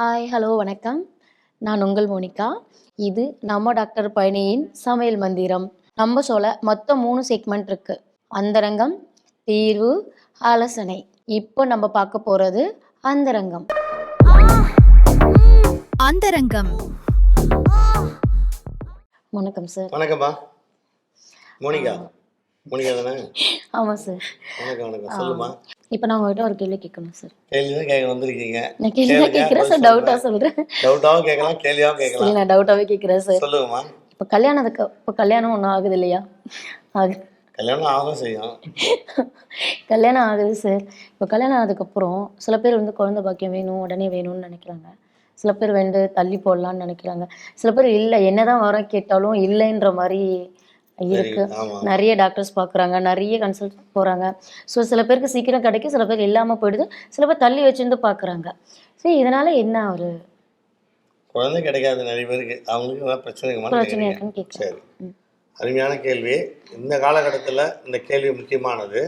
Hi hello வணக்கம். நான் உங்கள் மோனிகா. இது நம்ம டாக்டர் பழனியின் சமையல் மந்திரம். நம்ம சொல்ல மொத்தம் மூணு செக்மெண்ட் இருக்கு. அந்தரங்கம் தீர்வு ஆலோசனை. இப்போ நம்ம பார்க்க போகிறது அந்தரங்கம். அந்தரங்கம். வணக்கம் சார் வணக்கம்மா மோனிகா. மோனிகா தானே? ஆமாம் சார் வணக்கம் வணக்கம் சொல்லுமா. இப்போ நான் உங்கள்கிட்ட ஒரு கேள்வி கேட்கணும் சார் கேள்வி தான் கேட்க வந்திருக்கீங்க. நான் கேள்வி தான் கேட்குறேன் சார் டவுட்டாக சொல்கிறேன் டவுட்டாவும் கேட்கலாம் கேள்வியாவும் இல்லை கேட்கலாம். நான் டவுட்டாகவே கேட்குறேன் சார் சொல்லுங்கம்மா. இப்போ கல்யாணத்துக்கு இப்போ கல்யாணம் ஒன்றும் ஆகுது இல்லையா? ஆகுது. கல்யாணம் ஆகும் செய்யும். கல்யாணம் ஆகுது சார் இப்போ கல்யாணம் ஆனதுக்கப்புறம் சில பேர் வந்து குழந்தை பாக்கியம் வேணும் உடனே வேணும்னு நினைக்கிறாங்க. சில பேர் வந்து தள்ளி போடலாம்னு நினைக்கிறாங்க. சில பேர் இல்லை என்னதான் வரம் கேட்டாலும் இல்லைன்ற மாதிரி இருக்கு. நிறைய டாக்டர்ஸ் பார்க்குறாங்க நிறைய கன்சல்ட் போகிறாங்க ஸோ சில பேருக்கு சீக்கிரம் கிடைக்கும். சில பேர் இல்லாமல் போயிடுது. சில பேர் தள்ளி வச்சிருந்து பார்க்குறாங்க சரி இதனால என்ன ஒரு குழந்தை கிடைக்காது நிறைய பேருக்கு. அவங்களுக்கு பிரச்சனை பிரச்சனை சரி. அருமையான கேள்வி. இந்த காலகட்டத்தில் இந்த கேள்வி முக்கியமானது.